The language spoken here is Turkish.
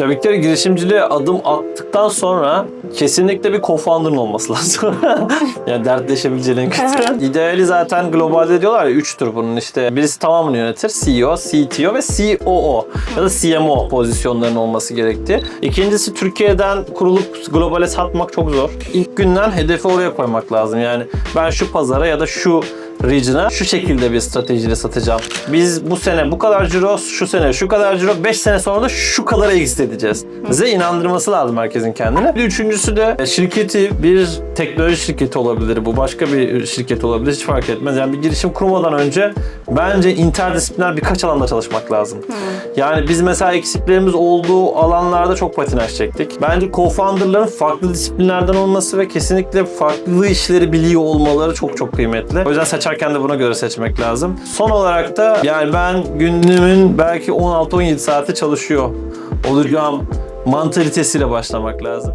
Ya bir kere girişimciliğe adım attıktan sonra kesinlikle bir co-founder'ın olması lazım. yani dertleşebileceğin kötü. İdeali zaten globalde diyorlar ya üçtür bunun işte. Birisi tamamını yönetir. CEO, CTO ve COO ya da CMO pozisyonlarının olması gerektiği. İkincisi Türkiye'den kurulup globale satmak çok zor. İlk günden hedefi oraya koymak lazım. Yani ben şu pazara ya da şu region'a şu şekilde bir stratejiyle satacağım. Biz bu sene bu kadar ciro, şu sene şu kadar ciro, 5 sene sonra da şu kadar exit edeceğiz. Bize inandırması lazım herkesin kendine. Bir üçüncüsü de e, şirketi bir teknoloji şirketi olabilir bu. Başka bir şirket olabilir. Hiç fark etmez. Yani bir girişim kurmadan önce bence interdisipliner birkaç alanda çalışmak lazım. Yani biz mesela eksiklerimiz olduğu alanlarda çok patinaj çektik. Bence co-founder'ların farklı disiplinlerden olması ve kesinlikle farklı işleri biliyor olmaları çok çok kıymetli. O yüzden seçerken de buna göre seçmek lazım. Son olarak da yani ben günümün belki 16-17 saati çalışıyor olacağım mantalitesiyle başlamak lazım.